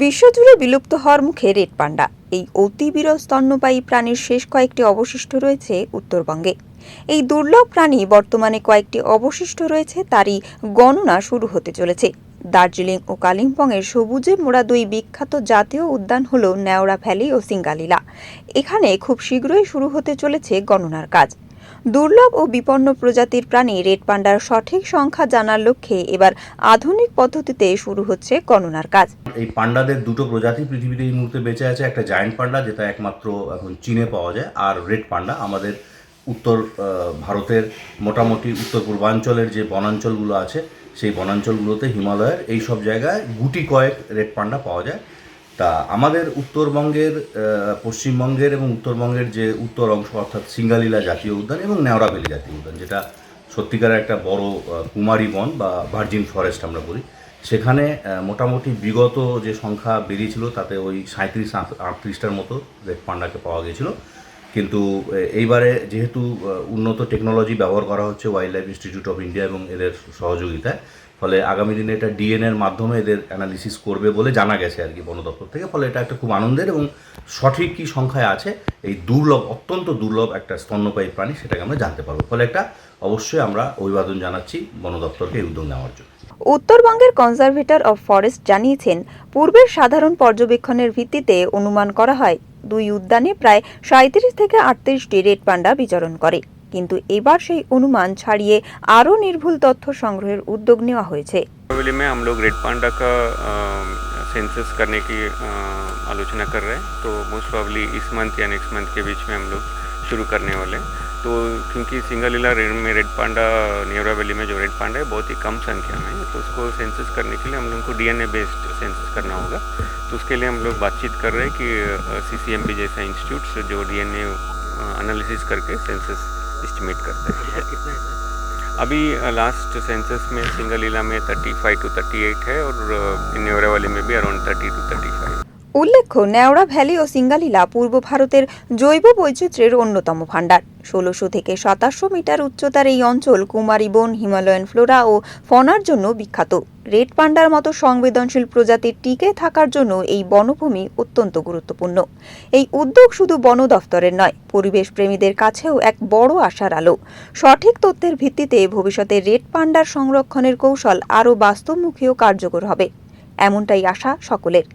বিশ্বজুড়ে বিলুপ্ত হওয়ার মুখে রেড পান্ডা। এই অতি বিরল স্তন্যপায়ী প্রাণীর শেষ কয়েকটি অবশিষ্ট রয়েছে উত্তরবঙ্গে। এই দুর্লভ প্রাণী বর্তমানে কয়েকটি অবশিষ্ট রয়েছে, তারই গণনা শুরু হতে চলেছে। দার্জিলিং ও কালিম্পংয়ের সবুজে মোড়া দুই বিখ্যাত জাতীয় উদ্যান হল নেওড়া ভ্যালি ও সিঙ্গালীলা। এখানে খুব শীঘ্রই শুরু হতে চলেছে গণনার কাজ। দুর্লভ ও বিপন্ন প্রজাতির প্রাণী রেড পান্ডার সঠিক সংখ্যা জানার লক্ষ্যে এবার আধুনিক পদ্ধতিতে শুরু হচ্ছে গণনার কাজ। এই পান্ডাদের দুটো প্রজাতি পৃথিবীতে এই মুহূর্তে বেঁচে আছে, একটা জায়ান্ট পান্ডা, যেটা একমাত্র এখন চীনে পাওয়া যায়, আর রেড পান্ডা, আমাদের উত্তর ভারতের মোটামুটি উত্তর পূর্বাঞ্চলের যে বনাঞ্চলগুলো আছে, সেই বনাঞ্চলগুলোতে হিমালয়ের এই সব জায়গায় গুটি কয়েক রেড পান্ডা পাওয়া যায়। তা আমাদের উত্তরবঙ্গের পশ্চিমবঙ্গের এবং উত্তরবঙ্গের যে উত্তর অংশ অর্থাৎ সিঙ্গালীলা জাতীয় উদ্যান এবং নেওড়াবেলি জাতীয় উদ্যান, যেটা সত্যিকারের একটা বড় কুমারী বন বা ভার্জিন ফরেস্ট আমরা বলি, সেখানে মোটামুটি বিগত যে সংখ্যা বেরিয়েছিল তাতে ওই সাঁত্রিশ আটত্রিশটার মতো রেড পান্ডাকে পাওয়া গেছিল কিন্তু এইবারে যেহেতু উন্নত টেকনোলজি ব্যবহার করা হচ্ছে Wild Life Institute of India এবং এদের সহযোগিতায় ফলে আগামী দিনে এটা ডিএনএর মাধ্যমে এদের অ্যানালিসিস করবে বলে জানা গেছে আর কি বন দপ্তর থেকে। ফলে এটা একটা খুব আনন্দের এবং সঠিক কী সংখ্যায় আছে, এই দুর্লভ, অত্যন্ত দুর্লভ একটা স্তন্যপায়ী প্রাণী সেটাকে আমরা জানতে পারব। ফলে একটা অবশ্যই আমরা অভিবাদন জানাচ্ছি বন দপ্তরকে এই উদ্যোগ নেওয়ার জন্য। উত্তরবঙ্গের কনজারভেটর অফ ফরেস্ট জানিয়েছেন, পূর্বের সাধারণ পর্যবেক্ষণের ভিত্তিতে অনুমান করা হয়, দুই উদ্যানে প্রায় সাঁত্রিশ থেকে আটত্রিশটি রেড পান্ডা বিচরণ করে। কিন্তু এবার সেই অনুমান ছাড়িয়ে আরও নির্ভুল তথ্য সংগ্রহের उद्योग নেওয়া হয়েছে वैली में हम लोग रेड पांडा का सेंसस करने की अ, आलोचना कर रहे हैं तो मोस्ट प्रॉब्ली इस मंथ या नेक्स्ट मंथ के बीच में हम लोग शुरू करने वाले हैं तो क्योंकि सिंगलीला रेड में रेड पांडा नेवरा वैली में जो रेड पांडा है बहुत ही कम संख्या में है तो उसको सेंसस करने के लिए हम लोग को डीएनए बेस्ड सेंसस करना होगा तो उसके लिए हम लोग बातचीत कर रहे हैं कि सी जैसा इंस्टीट्यूट जो डीएनए एनालिसिस करके सेंसस एस्टिमेट करते हैं। अभी लास्ट सेंसस में सिंगल इला में 35 टू 38 है और न्योरा वाले में भी अराउंड 30 टू 35 উল্লেখ্য নেওড়া ভ্যালি ও সিঙ্গালীলা পূর্ব ভারতের জৈব বৈচিত্র্যের অন্যতম ভাণ্ডার। ষোলোশো থেকে সাতাশশো মিটার উচ্চতার এই অঞ্চল কুমারী বন, হিমালয়ান ফ্লোরা ও ফনার জন্য বিখ্যাত। রেড পান্ডার মতো সংবেদনশীল প্রজাতির টিকে থাকার জন্য এই বনভূমি অত্যন্ত গুরুত্বপূর্ণ। এই উদ্যোগ শুধু বন দফতরের নয়, পরিবেশ প্রেমীদের কাছেও এক বড় আশার আলো। সঠিক তথ্যের ভিত্তিতে ভবিষ্যতে রেড পান্ডার সংরক্ষণের কৌশল আরও বাস্তবমুখী ও কার্যকর হবে। এমনটাই আশা সকলের।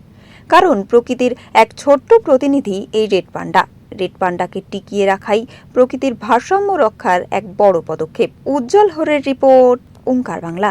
কারণ প্রকৃতির এক ছোট্ট প্রতিনিধি এই রেড পান্ডা। রেড পান্ডাকে টিকিয়ে রাখাই প্রকৃতির ভারসাম্য রক্ষার এক বড় পদক্ষেপ। উজ্জ্বল হরের রিপোর্ট, ওঙ্কার বাংলা।